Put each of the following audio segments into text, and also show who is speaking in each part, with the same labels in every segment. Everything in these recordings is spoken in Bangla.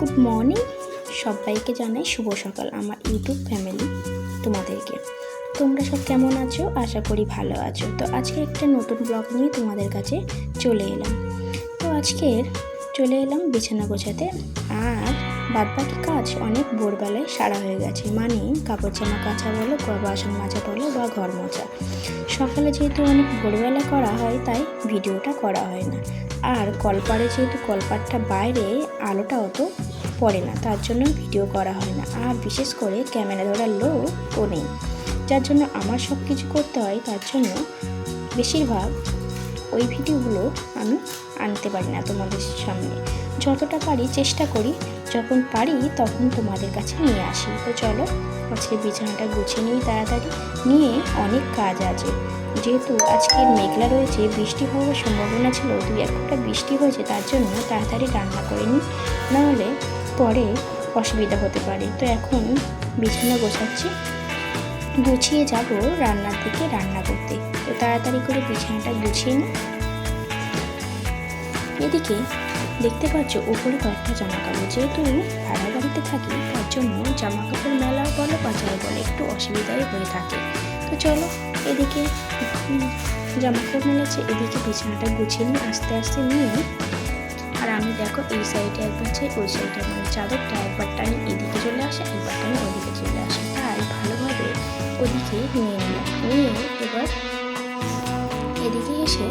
Speaker 1: Good morning. সবাইকে জানাই শুভ সকাল আমার ইউটিউব ফ্যামিলি তোমাদেরকে। তোমরা সব কেমন আছো? আশা করি ভালো আছো। তো আজকে একটা নতুন ব্লগ নিয়ে তোমাদের কাছে চলে এলাম। তো আজকের চলে এলাম বিছানা গোছাতে। আর বাদবাকি কাজ অনেক ভোরবেলায় সারা হয়ে গেছে। মানে কাপড় জামা কাচা বলো, বা বাসন মাজা বলো, বা ঘর মোছা। সকালে যেহেতু অনেক ভোরবেলা করা হয়, তাই ভিডিওটা করা হয় না। আর কলপারে যেহেতু কলপারটা বাইরে, আলোটা অত পড়ে না, তার জন্য ভিডিও করা হয় না। আর বিশেষ করে ক্যামেরা ধরার লোকও নেই। যার জন্য আমার সব কিছু করতে হয়, তার জন্য বেশিরভাগ ওই ভিডিওগুলো আমি আনতে পারি না তোমাদের সামনে। যতটা পারি চেষ্টা করি যখন পারি তখন তোমাদের কাছে নিয়ে আসি। তো চলো, আজকে বিছানাটা গুছিয়ে নিই তাড়াতাড়ি। নিয়ে অনেক কাজ আছে। যেহেতু আজকে মেঘলা রয়েছে, বৃষ্টি হওয়ার সম্ভাবনা ছিল দুই এক ফোঁটা বৃষ্টি হয়েছে, তার জন্য তাড়াতাড়ি রান্না করে নিই। নাহলে পরে অসুবিধা হতে পারে। তো এখন বিছানা গোছাচ্ছি। গুছিয়ে যাব রান্নার দিকে, রান্না করতে। তো তাড়াতাড়ি করে বিছানাটা গুছিয়ে নিই। এদিকে দেখতে পাচ্ছ, উপরে কয়েকটা জামা কাপড় যেহেতু ভাড়া বাড়িতে থাকি, তার জন্য জামা কাপড় মেলা বলো বাজার বলে, একটু অসুবিধাই হয়ে থাকে। তো চলো, এদিকে জামা কাপড় মেলাচ্ছে, এদিকে বিছানাটা গুছিয়ে নিয়ে আস্তে আস্তে নিয়ে, আর আমি দেখো এই সাইডে একবার চাই ওই সাইডে মানে চাদরটা একবার টানি, এদিকে চলে আসে, একবার টানি, ওদিকে চলে আসে। তাই ভালোভাবে ওদিকে নিয়ে নিলাম নিয়ে এবার এদিকে এসে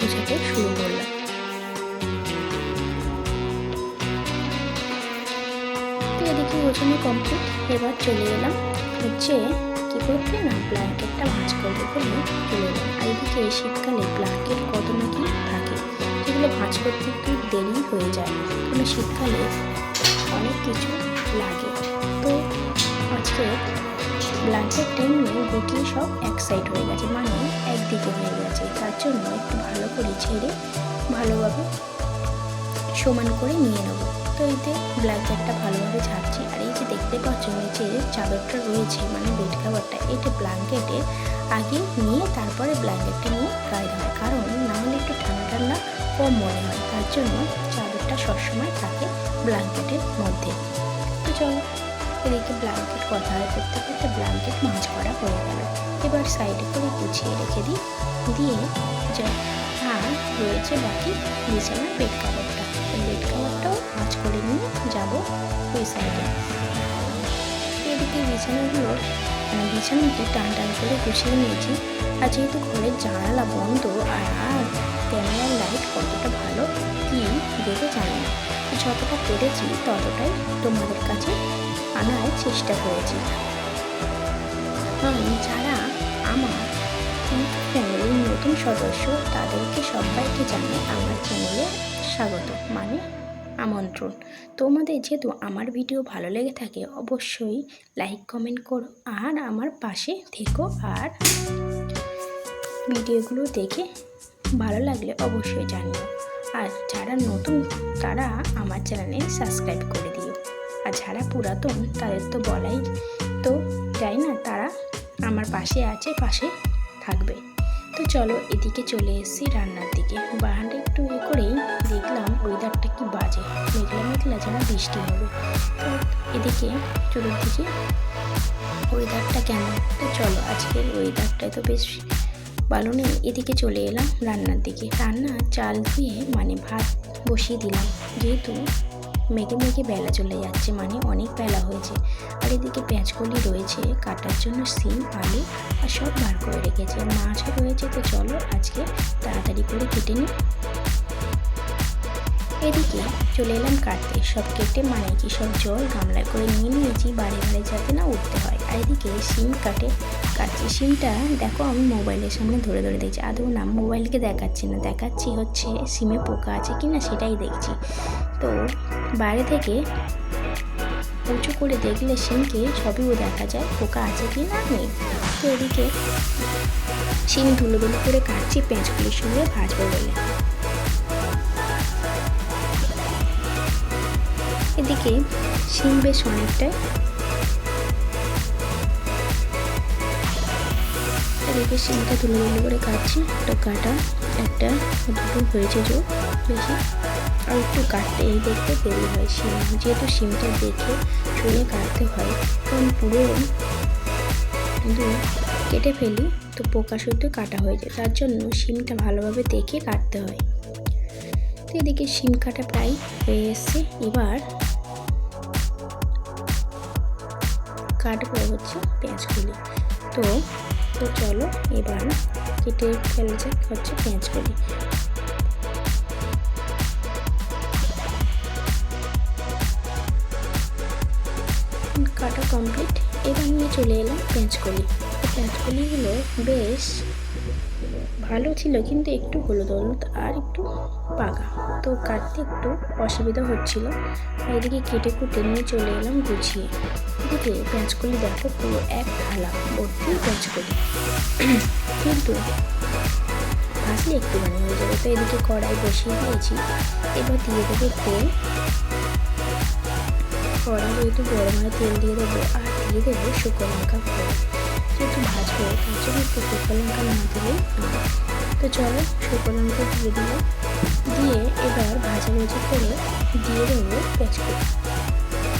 Speaker 1: গুছাতে শুরু করলাম গোছানো কমপ্লিট এবার চলে এলাম হচ্ছে কী করতে? না ব্ল্যাঙ্কেটটা ভাঁজ করবে বলে চলে এলাম আর এদিকে শীতকালে ব্ল্যাঙ্কেট কত নাকি থাকে, সেগুলো ভাঁজ করতে একটু দেরি হয়ে যায়। কারণ শীতকালে অনেক কিছু লাগে। তো আজকে ব্ল্যাঙ্কেট টেনে গুটিয়ে সব এক সাইড হয়ে গেছে মানে একদিকে হয়ে গেছে। তার জন্য একটু ভালো করে ছেড়ে ভালোভাবে সমান করে নিয়ে নেব। তো এতে ব্ল্যাঙ্কেটটা ভালোভাবে ঝাড়ছি। আর এই যে দেখতে পাচ্ছ নিচে যে চাদরটা রয়েছে মানে বেড কাভারটা, এটা ব্ল্যাঙ্কেটের আগে নিয়ে তারপরে ব্ল্যাঙ্কেটটা নিয়ে গায়ে দেওয়া কারণ না হলে একটু ঠান্ডা ঠান্ডা কম মনে হয়। তার জন্য চাদরটা সবসময় থাকে ব্ল্যাঙ্কেটের মধ্যে। তো চলো, এদিকে ব্ল্যাঙ্কেট কথা হয় করতে করতে ব্ল্যাঙ্কেট মাছ করা হয়ে গেল। এবার সাইডে করে গুছিয়ে রেখে দিই। দিয়ে যা আর রয়েছে বাকি বিছানার বেড কাভারটা করে নিয়ে যাব ওই সাইডে। এদিকে বিছানাগুলো মানে বিছানাটি টান টান করে গুছিয়ে নিয়েছি। আর যেহেতু ঘরের জানালা বন্ধ আর ক্যামেরার লাইট কতটা ভালো কি দেবে জানি না। যতটা পেরেছি ততটাই তোমাদের কাছে আনার চেষ্টা করেছি। আমি যারা আমার ফ্যামিলির নতুন সদস্য তাদেরকে সবাইকে জানিয়ে আমার চ্যানেলে স্বাগত। মানে আমন্ত্রণ। তোমাদের যেহেতু আমার ভিডিও ভালো লেগে থাকে, অবশ্যই লাইক কমেন্ট করো আর আমার পাশে থেকো আর ভিডিওগুলো দেখে ভালো লাগলে অবশ্যই জানিও। আর যারা নতুন, তারা আমার চ্যানেলে সাবস্ক্রাইব করে দিও। আর যারা পুরাতন, তাদের তো বলাই তো যাই না, তারা আমার পাশে আছে, পাশে থাকবে। তো চলো এদিকে চলে এসেছি রান্নার দিকে। বাহানটা একটু এ করেই দেখলাম ওয়েদারটা কি বাজে। মেঘলা মেঘলা যেন বৃষ্টি হবে। তো এদিকে চতুর্দিকে ওয়েদারটা কেমন? তো চলো আজকের ওয়েদারটা তো বেশ ভালো নেই। এদিকে চলে এলাম রান্নার দিকে। রান্না চাল ধুয়ে মানে ভাত বসিয়ে দিলাম। যেহেতু মেঘে মেঘে বেলা চলে যাচ্ছে মানে অনেক বেলা হয়েছে। আর এদিকে পেঁয়াজকলি রয়েছে, কাটার জন্য সিম, আলু আর সব বার করে রেখেছে। মাছও রয়েছে তো চলো আজকে তাড়াতাড়ি করে কেটে নিই। এদিকে চলে এলাম কাটতে। সব কেটে মানে কি সব জল গামলায় করে নিয়ে নিয়েছি, বাড়ি বাড়ি যাতে না উঠতে হয়। আর এদিকে সিম কাটে। কাটছি সিমটা দেখো আমি মোবাইলের সামনে ধরে ধরে দেখছি। আদৌ না, মোবাইলকে দেখাচ্ছি না। দেখাচ্ছি হচ্ছে সিমে পোকা আছে কি না সেটাই দেখছি। তো বাইরে থেকে উঁচু করে দেখলে সিমকে সবইও দেখা যায়, পোকা আছে কি না নেই। তো এদিকে সিম ধুলো ধুলো করে কাটছি পেঁয়াজগুলির সঙ্গে ভাজবো বলে। এদিকে সিম বেশ অনেকটাই এদিকে সিমটা তুলে তুলে করে কাটছি। একটা কাটা, একটা, দুটো হয়েছে যোগ বেশি। আর একটু কাটতে এই দেখতে দেরি হয় সিম যেহেতু সিমটা দেখে শুনে কাটতে হয় কারণ পুরো কেটে ফেলি, তো পোকা শুদ্ধ কাটা হয়ে যায়। তার জন্য সিমটা ভালোভাবে দেখে কাটতে হয়। তো এদিকে শিম কাটা প্রায় হয়ে এসছে। এবার কাটবো হচ্ছে পেঁয়াজগুলি। তো তো চলো এবার কেটে ফেলা যাক, হচ্ছে পেঁয়াজ পেঁয়াজগুলি কাটা কমপ্লিট এবার নিয়ে চলে এলাম পেঁয়াজকলি পেঁয়াজকলিগুলো বেশ ভালো ছিল, কিন্তু একটু হলুদ হলুদ আর একটু পাকা। তো কাটতে একটু অসুবিধা হচ্ছিল। এদিকে কেটে কুটে নিয়ে চলে এলাম গুছিয়ে। এদিকে পেঁয়াজকলি দেখো, পুরো এক থালা ভর্তি পেঁয়াজকলি কিন্তু ভাজলে একটুখানি হয়ে যাবে। তো এদিকে কড়াই বসিয়ে দিয়েছি। এবার দিয়ে দেবো তেল। কড়া যেহেতু গরম হয়, তেল দিয়ে দেবো। আর দিয়ে দেবো শুকনো লঙ্কা যেহেতু ভাজবো তার জন্য একটু শুকনো লঙ্কা না দিলেই তো চলো শুকনো লঙ্কা দিয়ে দিলাম। দিয়ে এবার ভাজা ভাজি করে দিয়ে দেবো পেঁচকুড়ি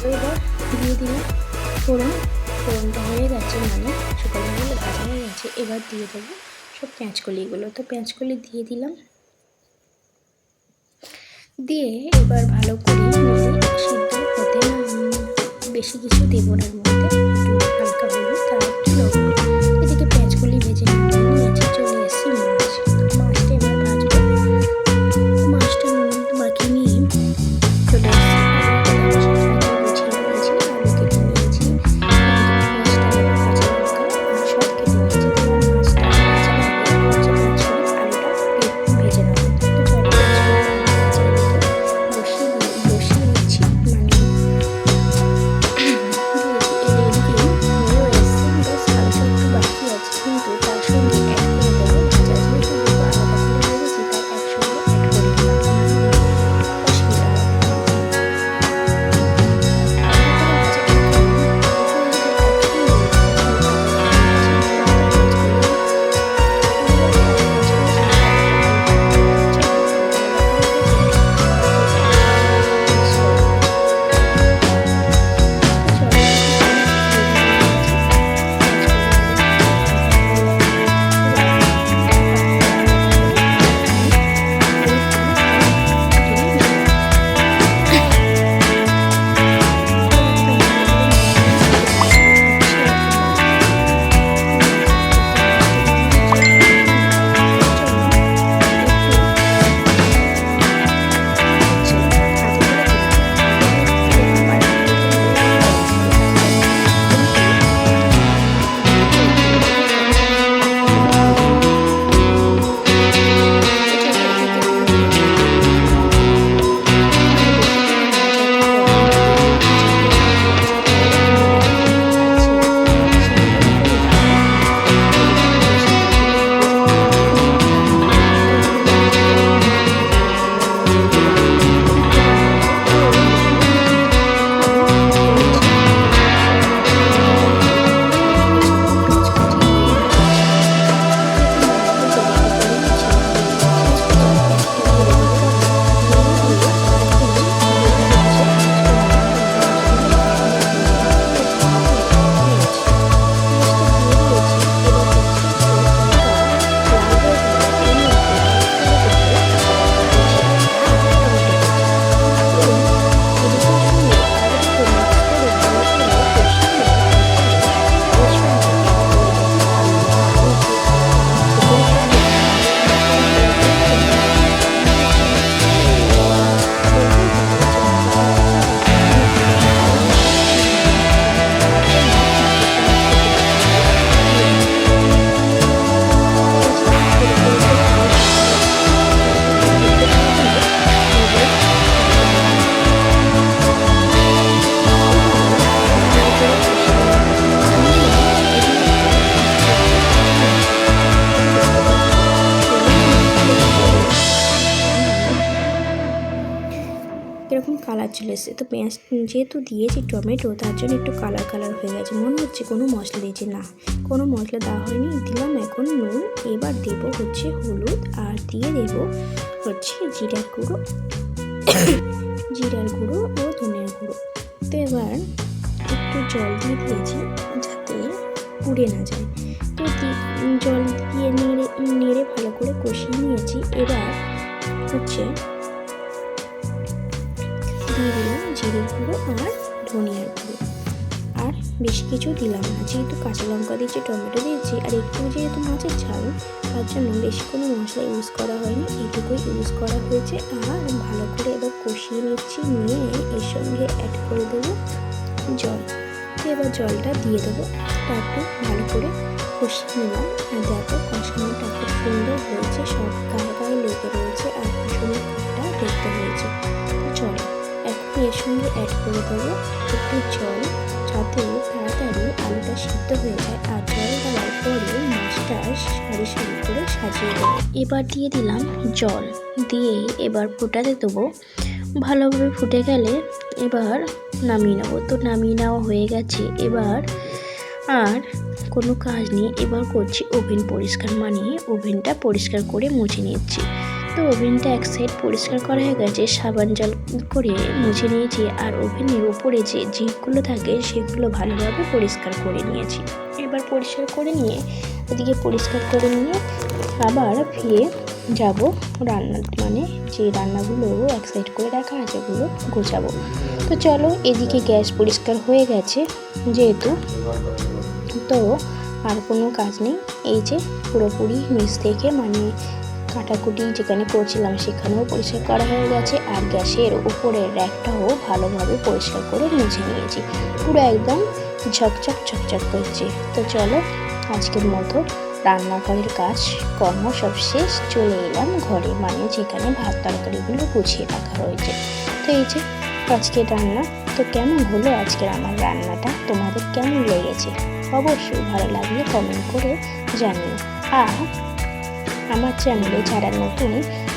Speaker 1: তো এবার দিয়ে দিলাম ফোড়ন। ফোড়নটা হয়ে গেছে মানে শুকনো লঙ্কাগুলো ভাজা হয়ে গেছে, এবার দিয়ে দেবো সব পেঁয়াজকলিগুলো। তো পেঁয়াজকলি দিয়ে দিলাম। দিয়ে এবার ভালো করে নেড়ে সিদ্ধ হতে বেশি কিছু দেবো না। এর মধ্যে একটু হালকা হলুদ আর এরকম কালার চলে এসেছে তো পেঁয়াজ, যেহেতু দিয়েছি টমেটো, তার জন্য একটু কালার কালার হয়ে গেছে। মনে হচ্ছে কোনো মশলা দিয়েছে। না, কোনো মশলা দেওয়া হয়নি। দিলাম এখন নুন। এবার দেবো হচ্ছে হলুদ আর দিয়ে দেবো হচ্ছে জিরার গুঁড়ো। জিরার গুঁড়ো ও ধনের গুঁড়ো। তো এবার একটু জল দিয়ে দিয়েছি যাতে পুড়ে না যায়। তো জল দিয়ে নেড়ে নেড়ে ভালো করে কষিয়ে নিয়েছি। এবার হচ্ছে দিয়ে দিলাম জিরের গুঁড়ো আর ধনিয়ার গুঁড়ো। আর বেশি কিছু দিলাম না, যেহেতু কাঁচা লঙ্কা দিয়েছি, টমেটো দিয়েছি, আর একটু যেহেতু মাছের ঝাল, তার জন্য বেশি কোনো মশলা ইউজ করা হয়নি, এইটুকুই ইউজ করা হয়েছে। আর ভালো করে এবার কষিয়ে নিচ্ছি, নিয়ে এর সঙ্গে অ্যাড করে দেবো জল। এবার জলটা দিয়ে দেবো একটু ভালো করে কষিয়ে নিলাম। আর দেখো কষানোটা খুব সুন্দর হয়েছে, সব গায়ে গায়ে লেগে রয়েছে, আর কুসুমিটা দেখতে হয়েছে। এর সঙ্গে অ্যাড করে দেবো একটু জল যাতে তাড়াতাড়ি আলুটা সিদ্ধ হয়ে যায় আর জল দেওয়ার পরে মাছটা সারি সারি করে সাজিয়ে দেবো। এবার দিয়ে দিলাম জল। দিয়ে এবার ফোটাতে দেবো। ভালোভাবে ফুটে গেলে এবার নামিয়ে নেব। তো নামিয়ে নেওয়া হয়ে গেছে। এবার আর কোনো কাজ নেই। এবার করছি ওভেন পরিষ্কার। মানে ওভেনটা পরিষ্কার করে মুছে নিচ্ছি। তো ওভেনটা এক সাইড পরিষ্কার করা হয়ে গেছে সাবান জল করে মুছে নিয়েছি আর ওভেনের উপরে যে জিপগুলো থাকে সেগুলো ভালোভাবে পরিষ্কার করে নিয়েছি। এবার পরিষ্কার করে নিয়ে ওদিকে পরিষ্কার করে নিয়ে আবার ফিরে যাব রান্না মানে যে রান্নাগুলো এক সাইড করে রাখা আছে ওগুলো গোছাবো। তো চলো এদিকে গ্যাস পরিষ্কার হয়ে গেছে যেহেতু। তো আর কোনো কাজ নেই। এই যে পুরোপুরি নিচ থেকে মানে কাটাকুটি যেখানে করছিলাম সেখানেও পরিষ্কার করা হয়ে গেছে আর গ্যাসের উপরের র্যাকটাও ভালোভাবে পরিষ্কার করে মুছে নিয়েছি। পুরো একদম ঝকঝক ঝকঝক করছে। তো চলো, আজকের মতো রান্নাঘরের কাজ কর্ম সব শেষ, চলে এলাম ঘরে মানে যেখানে ভাত তরকারিগুলো গুছিয়ে রাখা রয়েছে। তো এই যে আজকের রান্না, তো কেমন হলো আজকের আমার রান্নাটা? তোমাদের কেমন লেগেছে? অবশ্যই ভালো লাগলে কমেন্ট করে জানিও। আর আমার চ্যানেলে যারা নতুন,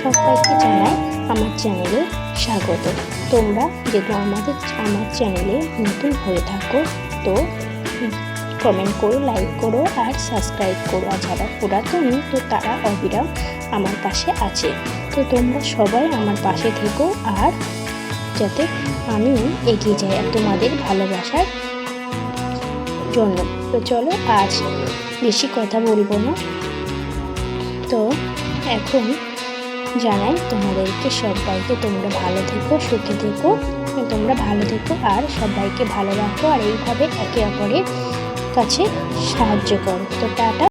Speaker 1: সবাইকে জানাই আমার চ্যানেলে স্বাগত। তোমরা যদি আমাদের, আমার চ্যানেলে নতুন হয়ে থাকো, তো কমেন্ট করো লাইক করো আর সাবস্ক্রাইব করো। আর যারা পুরাতন, তো তারা অবিরাম আমার পাশে আছে। তো তোমরা সবাই আমার পাশে থেকো আর যাতে আমি এগিয়ে যাই আর তোমাদের ভালোবাসার জন্য। তো চলো, আজ বেশি কথা বলব না। তো এখন জানাই তোমাদেরকে সবাইকে তোমরা ভালো থেকো, সুখী থেকো, তোমরা ভালো থেকো আর সবাইকে ভালো রাখো আর এইভাবে একে অপরের কাছে সাহায্য করো। তো টাটা।